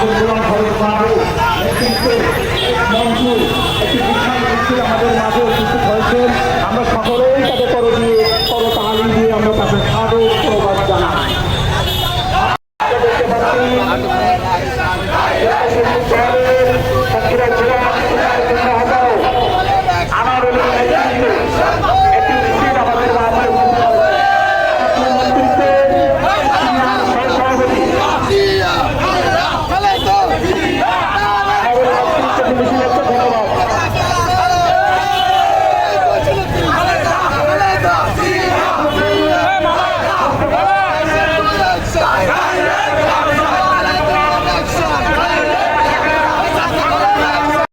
গোলাম ভরত মাহবুব নেতৃত্ব মঞ্চ একটি বিখ্যাত ব্যক্তি আমাদের মাঝে উপস্থিত হয়েছেন আমরা সকলেই তাকে কর দিয়ে করতাহালি দিয়ে আমরা তাকে আরও প্রবাদ জানাই। দেখতে পাচ্ছি